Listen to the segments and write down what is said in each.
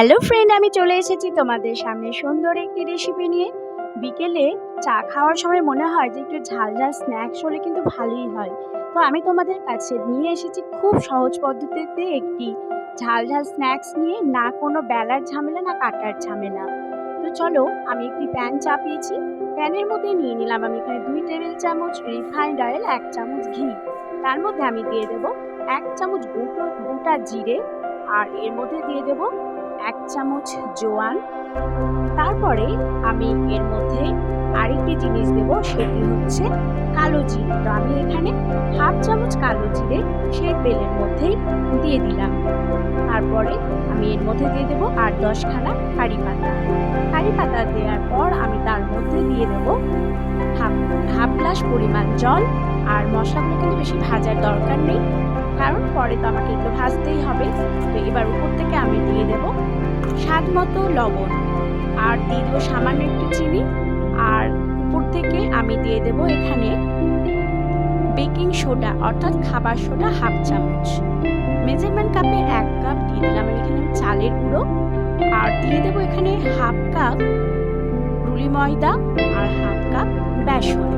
Hello friend আমি চলে এসেছি তোমাদের সামনে সুন্দর একটি রেসিপি নিয়ে। বিকেলে চা খাওয়ার সময় মনে হয় যে একটু ঝাল ঝাল স্ন্যাক্স হলে কিন্তু ভালোই হয়। তো আমি তোমাদের কাছে নিয়ে এসেছি খুব সহজ পদ্ধতিতে একটি ঝাল ঝাল স্ন্যাক্স নিয়ে, না কোনো বেলার ঝামেলা, না কাটার ঝামেলা। তো চলো আমি একটি প্যান চাপিয়েছি। প্যানের মধ্যে নিয়ে নিলাম আমি এখানে দুই টেবিল চামচ রিফাইন্ড অয়েল এক চামচ ঘি। তার মধ্যে আমি দিয়ে দেবো এক চামচ গোটো, গোটা জিরে। আর এর মধ্যে দিয়ে দেব এক চামচ জোয়ান। তারপরে আমি এর মধ্যে আরেকটি জিনিস দেব, সেটি হচ্ছে কালো জিরে। তো আমি এখানে হাফ চামচ কালো জিরে সেই তেলের মধ্যেই দিয়ে দিলাম। তারপরে আমি এর মধ্যে দিয়ে দেবো আট দশখানা কারি পাতা। কারি পাতা দেওয়ার পর আমি তার মধ্যে দিয়ে দেব হাফ হাফ গ্লাস পরিমাণ জল। আর মশলাগুলো কিন্তু বেশি ভাজার দরকার নেই, কারণ পরে তো আমাকে একটু ভাজতেই হবে। তো এবার উপর থেকে আমি দিয়ে দেব স্বাদ মতো লবণ, আর দিয়ে দেবো সামান্য একটু চিনি, আর উপর থেকে আমি দিয়ে দেব এখানে বেকিং সোডা, অর্থাৎ খাবার সোডা হাফ চামচ। মেজারমেন্ট কাপে এক কাপ, দিয়ে দিলাম এখানে চালের গুঁড়ো, আর দিয়ে দেবো এখানে হাফ কাপ রুলি ময়দা আর হাফ কাপ বেসন।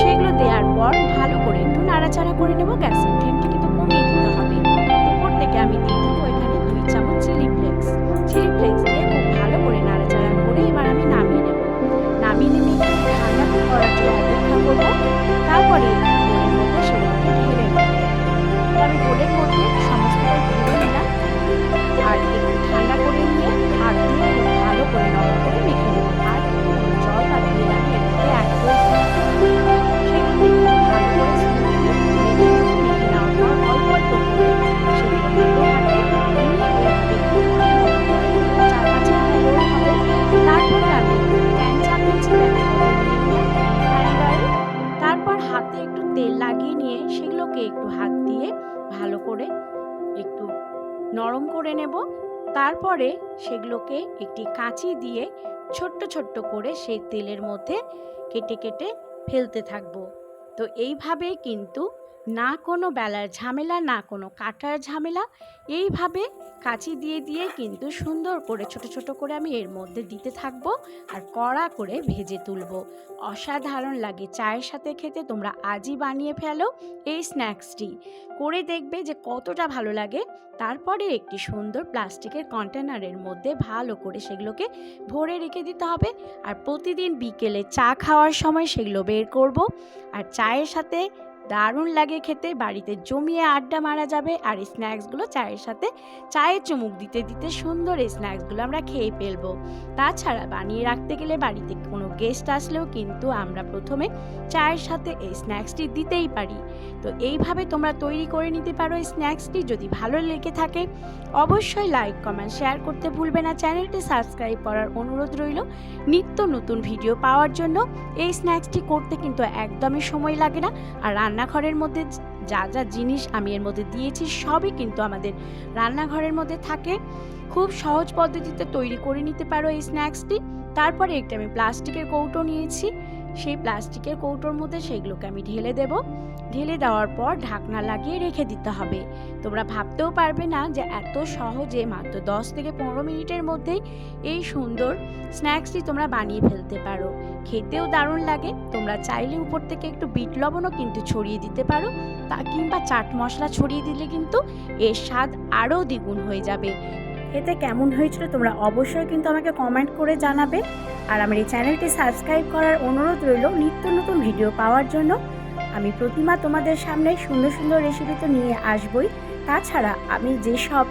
সেগুলো দেওয়ার পর ভালো করে একটু নাড়াচাড়া করে নেব, গ্যাসের ফ্লেমটা চিলি একটু নরম করে নেব। তারপরে সেগুলোকে একটি কাঁচি দিয়ে ছোট্ট ছোট্ট করে সেই তেলের মধ্যে কেটে কেটে ফেলতে থাকব। তো এইভাবে কিন্তু না কোনো বেলার ঝামেলা, না কোনো কাটার ঝামেলা, এইভাবে কাঁচি দিয়ে দিয়ে কিন্তু সুন্দর করে, ছোট ছোট করে আমি এর মধ্যে দিতে থাকব আর কড়া করে ভেজে তুলব। অসাধারণ লাগে চায়ের সাথে খেতে, তোমরা আজই বানিয়ে ফেলো এই স্ন্যাক্সটি। করে দেখবে যে কতটা ভালো লাগে। তারপরে একটি সুন্দর প্লাস্টিকের কন্টেনারের মধ্যে ভালো করে সেগুলোকে ভরে রেখে দিতে হবে আর প্রতিদিন বিকেলে চা খাওয়ার সময় সেগুলো বের করব। আর চায়ের সাথে দারুণ লাগে খেতে, বাড়িতে জমিয়ে আড্ডা মারা যাবে আর এই স্ন্যাক্সগুলো চায়ের সাথে, চায়ের চুমুক দিতে দিতে সুন্দর এই স্ন্যাক্সগুলো আমরা খেয়ে ফেলব। তাছাড়া বানিয়ে রাখতে গেলে বাড়িতে কোনো গেস্ট আসলেও কিন্তু আমরা প্রথমে চায়ের সাথে এই স্ন্যাক্সটি দিতেই পারি। তো এইভাবে তোমরা তৈরি করে নিতে পারো এই স্ন্যাক্সটি। যদি ভালো লেগে থাকে, অবশ্যই লাইক, কমেন্ট, শেয়ার করতে ভুলবে না। চ্যানেলটি সাবস্ক্রাইব করার অনুরোধ রইল। নিত্য নতুন ভিডিও পাওয়ার জন্য এই স্ন্যাক্সটি করতে কিন্তু একদমই সময় লাগে না। আর রান্নাঘরের মধ্যে যা যা জিনিস আমি এর মধ্যে দিয়েছি সবই কিন্তু আমাদের রান্নাঘরের মধ্যে থাকে। খুব সহজ পদ্ধতিতে তৈরি করে নিতে পারো এই স্ন্যাক্সটি। তারপরে একটি আমি প্লাস্টিকের কৌটো নিয়েছি। সেই প্লাস্টিকের কৌটোর মধ্যে সেগুলোকে আমি ঢেলে দেব। ঢেলে দেওয়ার পর ঢাকনা লাগিয়ে রেখে দিতে হবে। তোমরা ভাবতেও পারবে না যে এত সহজে মাত্র দশ থেকে পনেরো মিনিটের মধ্যেই এই সুন্দর স্ন্যাক্সটি তোমরা বানিয়ে ফেলতে পারো। খেতেও দারুণ লাগে। তোমরা চাইলে উপর থেকে একটু বিট লবণও কিন্তু ছড়িয়ে দিতে পারো। তা কিংবা চাট মশলা ছড়িয়ে দিলে কিন্তু এর স্বাদ আরও দ্বিগুণ হয়ে যাবে। এতে কেমন হয়েছিল তোমরা অবশ্যই কিন্তু আমাকে কমেন্ট করে জানাবে। আর আমার এই চ্যানেলটি সাবস্ক্রাইব করার অনুরোধ রইল নিত্য নতুন ভিডিও পাওয়ার জন্য। আমি প্রতিমা তোমাদের সামনে সুন্দর সুন্দর রেসিপি তো নিয়ে আসবই। তাছাড়া আমি যেসব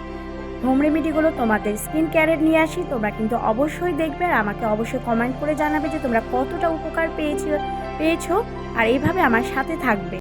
হোম রেমেডিগুলো তোমাদের স্কিন কেয়ারের নিয়ে আসি, তোমরা কিন্তু অবশ্যই দেখবে আর আমাকে অবশ্যই কমেন্ট করে জানাবে যে তোমরা কতটা উপকার পেয়েছ পেয়েছ আর এইভাবে আমার সাথে থাকবে।